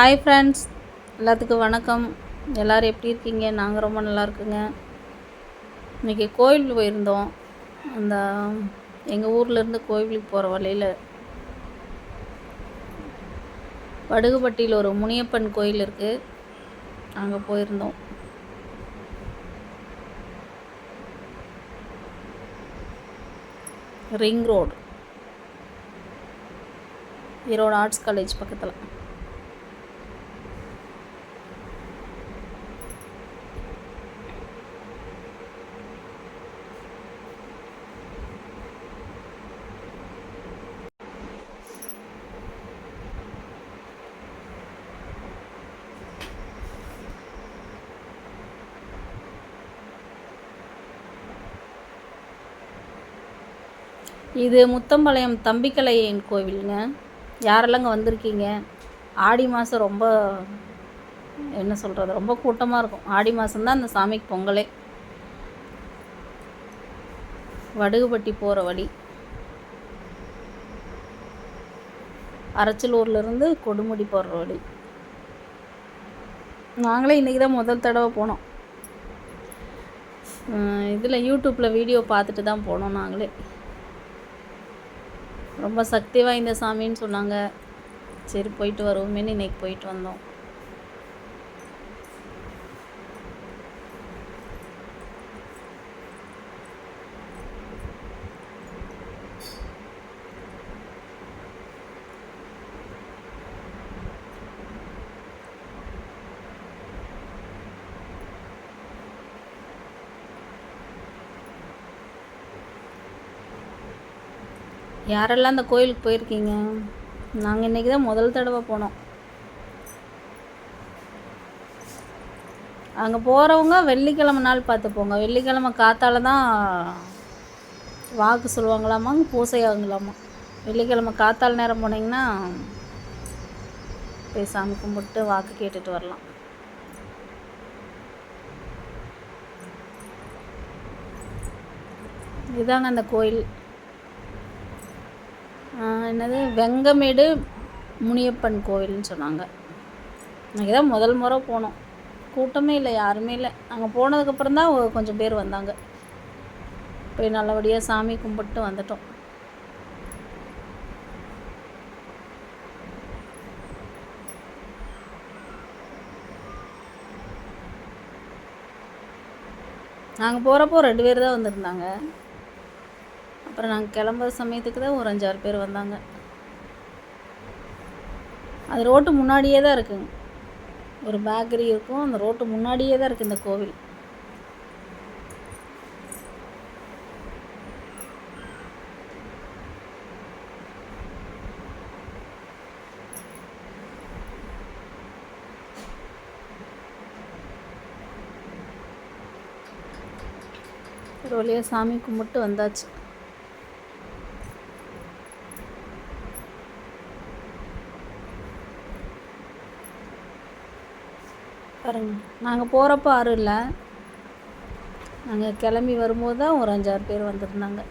Hi friends எல்லாத்துக்கும் வணக்கம். எல்லோரும் எப்படி இருக்கீங்க? நாங்கள் ரொம்ப நல்லா இருக்குங்க. இன்றைக்கி கோயில் போயிருந்தோம். அந்த எங்கள் ஊர்லேருந்து கோவிலுக்கு போகிற வழியில் வடுகுபட்டியில் ஒரு முனியப்பன் கோயில் இருக்குது அங்கே போயிருந்தோம். Ring road Erode arts college பக்கத்தில். இது முத்தம்பாளையம் தம்பிக்கலையன் கோவிலுங்க. யாரெல்லாம் இங்கே வந்திருக்கீங்க? ஆடி மாதம் ரொம்ப என்ன சொல்கிறது ரொம்ப கூட்டமாக இருக்கும். ஆடி மாதம்தான் அந்த சாமிக்கு பொங்கலே. வடுகுபட்டி போகிற வழி. அரச்சலூர்லேருந்து கொடுமுடி போடுற வழி. நாங்களே இன்றைக்கி தான் முதல் தடவை போனோம். இதில் யூடியூப்பில் வீடியோ பார்த்துட்டு தான் போனோம் நாங்களே. ரொம்ப சக்தி வாய்ந்த சாமின்னு சொன்னாங்க. சரி போயிட்டு வருவோமேனு இன்றைக்கி போயிட்டு வந்தோம். யாரெல்லாம் அந்த கோயிலுக்கு போயிருக்கீங்க? நாங்கள் இன்றைக்கி தான் முதல் தடவை போனோம். அங்கே போகிறவங்க வெள்ளிக்கிழமை நாள் பார்த்து போங்க வெள்ளிக்கிழமை காத்தால தான் வாக்கு சொல்லுவாங்களாமா? பூசை ஆகுங்களாமா? வெள்ளிக்கிழமை காத்தால் நேரம் போனீங்கன்னா போய் சாமி கும்பிட்டு வாக்கு கேட்டுட்டு வரலாம். இதாங்க அந்த கோயில். என்னது? வெங்கமேடு முனியப்பன் கோவில்னு சொன்னாங்க. நாங்கள் தான் முதல் முறை போனோம். கூட்டமே இல்லை யாருமே இல்லை. அங்கே போனதுக்கப்புறம் தான் கொஞ்சம் பேர் வந்தாங்க. போய் நல்லபடியாக சாமி கும்பிட்டு வந்துட்டோம். நாங்கள் போகிறப்போ ரெண்டு பேர் தான் வந்திருந்தாங்க. அப்புறம் நாங்கள் கிளம்புற சமயத்துக்கு தான் ஒரு அஞ்சாறு பேர் வந்தாங்க. அது ரோட்டு முன்னாடியே தான் இருக்குங்க. ஒரு பேக்கரி இருக்கும். அந்த ரோட்டு முன்னாடியே தான் இருக்குது இந்த கோவில். ஒரு வழியாக சாமி கும்பிட்டு வந்தாச்சு. பாருங்க. நாங்கள் போகிறப்ப ஆறு இல்லை. நாங்கள் கிளம்பி வரும்போது தான் ஒரு அஞ்சாறு பேர் வந்திருந்தாங்க.